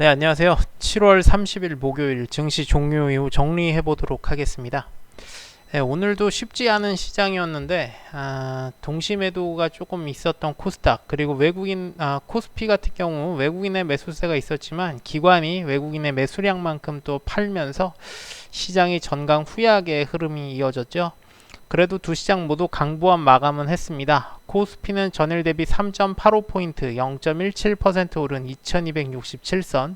네, 안녕하세요. 7월 30일 목요일 증시 종료 이후 정리해 보도록 하겠습니다. 네, 오늘도 쉽지 않은 시장이었는데 아, 동시 매도가 조금 있었던 코스닥 그리고 외국인 아, 코스피 같은 경우 외국인의 매수세가 있었지만 기관이 외국인의 매수량만큼 또 팔면서 시장이 전강 후약의 흐름이 이어졌죠. 그래도 두 시장 모두 강보한 마감은 했습니다. 코스피는 전일 대비 3.85포인트 0.17% 오른 2267선,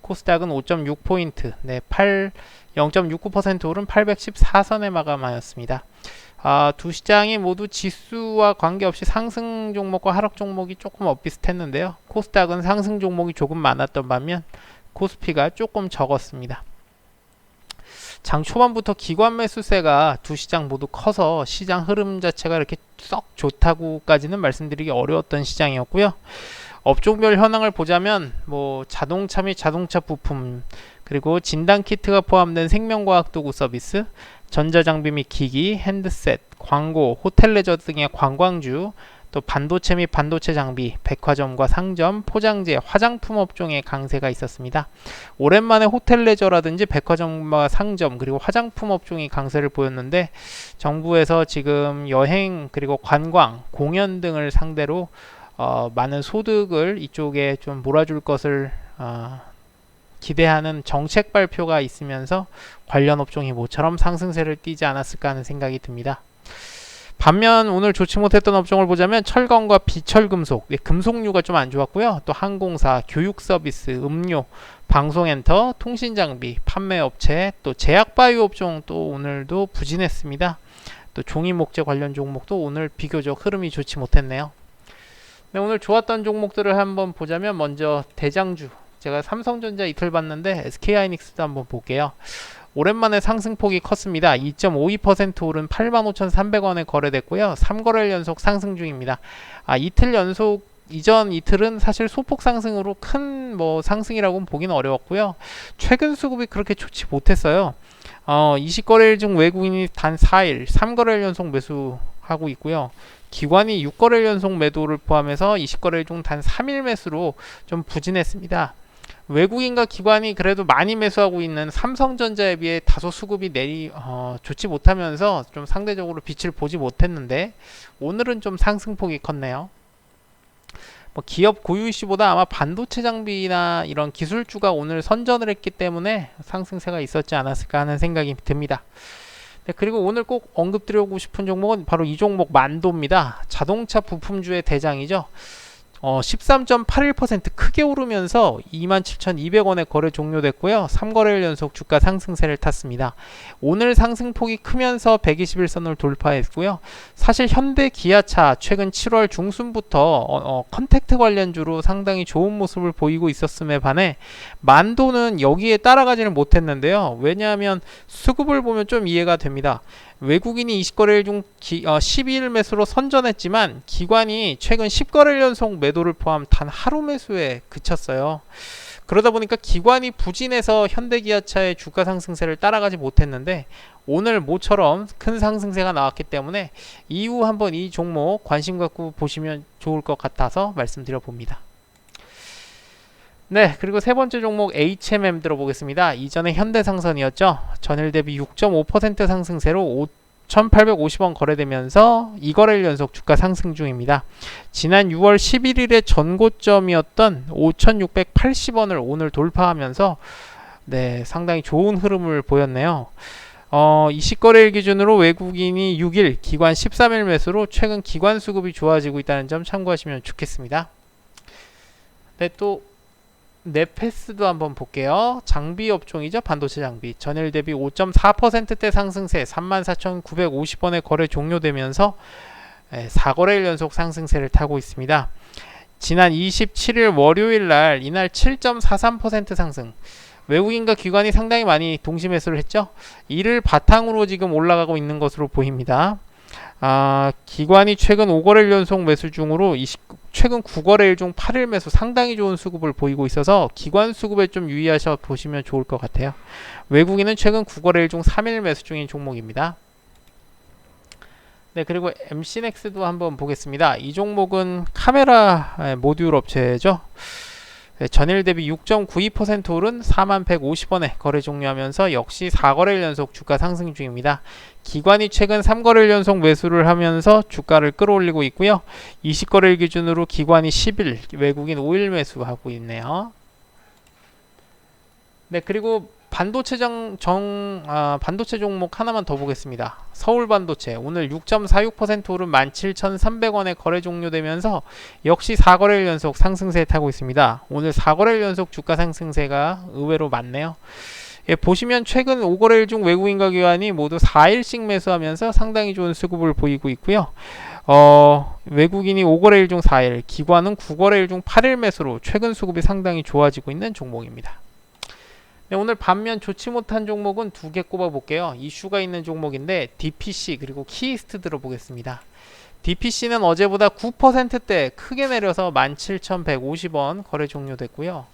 코스닥은 5.6포인트 네, 8 0.69% 오른 814선에 마감하였습니다. 아, 두 시장이 모두 지수와 관계없이 상승 종목과 하락 종목이 조금 엇비슷했는데요. 코스닥은 상승 종목이 조금 많았던 반면 코스피가 조금 적었습니다. 장 초반부터 기관 매수세가 두 시장 모두 커서 시장 흐름 자체가 이렇게 썩 좋다고까지는 말씀드리기 어려웠던 시장이었고요. 업종별 현황을 보자면 뭐 자동차 및 자동차 부품 그리고 진단 키트가 포함된 생명과학 도구 서비스, 전자장비 및 기기, 핸드셋, 광고, 호텔 레저 등의 관광주, 또 반도체 및 반도체 장비, 백화점과 상점, 포장재, 화장품 업종의 강세가 있었습니다. 오랜만에 호텔 레저라든지 백화점과 상점 그리고 화장품 업종이 강세를 보였는데 정부에서 지금 여행 그리고 관광, 공연 등을 상대로 어, 많은 소득을 이쪽에 좀 몰아줄 것을 어, 기대하는 정책 발표가 있으면서 관련 업종이 모처럼 상승세를 띠지 않았을까 하는 생각이 듭니다. 반면 오늘 좋지 못했던 업종을 보자면 철강과 비철금속, 네, 금속류가 좀 안 좋았고요. 또 항공사, 교육 서비스, 음료, 방송엔터, 통신장비, 판매업체, 또 제약바이오 업종 또 오늘도 부진했습니다. 또 종이 목재 관련 종목도 오늘 비교적 흐름이 좋지 못했네요. 네, 오늘 좋았던 종목들을 한번 보자면 먼저 대장주 제가 삼성전자 이틀 봤는데 SK하이닉스도 한번 볼게요. 오랜만에 상승폭이 컸습니다. 2.52% 오른 85,300원에 거래됐고요. 3거래일 연속 상승 중입니다. 아, 이틀 연속 이전 이틀은 사실 소폭 상승으로 큰 뭐 상승이라고는 보기는 어려웠고요. 최근 수급이 그렇게 좋지 못했어요. 어, 20거래일 중 외국인이 단 4일, 3거래일 연속 매수하고 있고요. 기관이 6거래일 연속 매도를 포함해서 20거래일 중 단 3일 매수로 좀 부진했습니다. 외국인과 기관이 그래도 많이 매수하고 있는 삼성전자에 비해 다소 수급이 내리 어, 좋지 못하면서 좀 상대적으로 빛을 보지 못했는데 오늘은 좀 상승폭이 컸네요. 뭐 기업 고유 이슈보다 아마 반도체 장비나 이런 기술주가 오늘 선전을 했기 때문에 상승세가 있었지 않았을까 하는 생각이 듭니다. 네, 그리고 오늘 꼭 언급드리고 싶은 종목은 바로 이 종목 만도입니다. 자동차 부품주의 대장이죠. 어, 13.81% 크게 오르면서 27,200원에 거래 종료됐고요. 3거래일 연속 주가 상승세를 탔습니다. 오늘 상승폭이 크면서 121선을 돌파했고요. 사실 현대 기아차 최근 7월 중순부터 어, 어, 컨택트 관련주로 상당히 좋은 모습을 보이고 있었음에 반해 만도는 여기에 따라가지는 못했는데요. 왜냐하면 수급을 보면 좀 이해가 됩니다. 외국인이 20거래일 중 기, 어, 12일 매수로 선전했지만 기관이 최근 10거래일 연속 매도를 포함 단 하루 매수에 그쳤어요. 그러다 보니까 기관이 부진해서 현대기아차의 주가 상승세를 따라가지 못했는데 오늘 모처럼 큰 상승세가 나왔기 때문에 이후 한번 이 종목 관심 갖고 보시면 좋을 것 같아서 말씀드려 봅니다. 네, 그리고 세 번째 종목 HMM 들어보겠습니다. 이전에 현대상선이었죠. 전일 대비 6.5% 상승세로 5,850원 거래되면서 2거래일 연속 주가 상승 중입니다. 지난 6월 11일의 전고점이었던 5,680원을 오늘 돌파하면서 네, 상당히 좋은 흐름을 보였네요. 어, 20거래일 기준으로 외국인이 6일, 기관 13일 매수로 최근 기관 수급이 좋아지고 있다는 점 참고하시면 좋겠습니다. 네, 또 네페스도 한번 볼게요. 장비 업종이죠. 반도체 장비. 전일 대비 5.4%대 상승세 34,950원에 거래 종료되면서 4거래일 연속 상승세를 타고 있습니다. 지난 27일 월요일 날 이날 7.43% 상승. 외국인과 기관이 상당히 많이 동시 매수를 했죠. 이를 바탕으로 지금 올라가고 있는 것으로 보입니다. 아, 기관이 최근 5거래일 연속 매수 중으로 20, 최근 9거래일 중 8일 매수 상당히 좋은 수급을 보이고 있어서 기관 수급에 좀 유의하셔 보시면 좋을 것 같아요. 외국인은 최근 9거래일 중 3일 매수 중인 종목입니다. 네, 그리고 MC넥스도 한번 보겠습니다. 이 종목은 카메라 모듈 업체죠. 네, 전일 대비 6.92% 오른 4150원에 거래 종료하면서 역시 4거래일 연속 주가 상승 중입니다. 기관이 최근 3거래일 연속 매수를 하면서 주가를 끌어올리고 있고요. 20거래일 기준으로 기관이 10일, 외국인 5일 매수하고 있네요. 네, 그리고 반도체 정, 정 아, 반도체 종목 하나만 더 보겠습니다. 서울 반도체 오늘 6.46% 오른 17,300원에 거래 종료되면서 역시 4거래일 연속 상승세 타고 있습니다. 오늘 4거래일 연속 주가 상승세가 의외로 많네요. 예, 보시면 최근 5거래일 중 외국인과 기관이 모두 4일씩 매수하면서 상당히 좋은 수급을 보이고 있고요. 어, 외국인이 5거래일 중 4일, 기관은 9거래일 중 8일 매수로 최근 수급이 상당히 좋아지고 있는 종목입니다. 네, 오늘 반면 좋지 못한 종목은 두 개 꼽아 볼게요. 이슈가 있는 종목인데 DPC 그리고 키이스트 들어보겠습니다. DPC는 어제보다 9%대 크게 내려서 17,150원 거래 종료됐고요.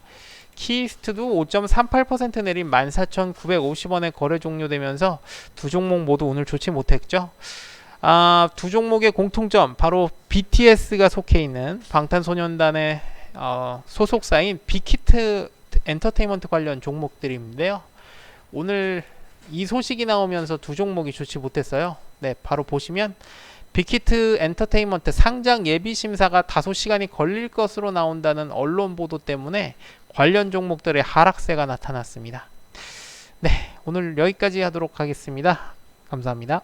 키이스트도 5.38% 내린 14,950원에 거래 종료되면서 두 종목 모두 오늘 좋지 못했죠. 아, 두 종목의 공통점 바로 BTS가 속해 있는 방탄소년단의 어, 소속사인 빅히트 엔터테인먼트 관련 종목들인데요. 오늘 이 소식이 나오면서 두 종목이 좋지 못했어요. 네, 바로 보시면 빅히트 엔터테인먼트 상장 예비 심사가 다소 시간이 걸릴 것으로 나온다는 언론 보도 때문에 관련 종목들의 하락세가 나타났습니다. 네, 오늘 여기까지 하도록 하겠습니다. 감사합니다.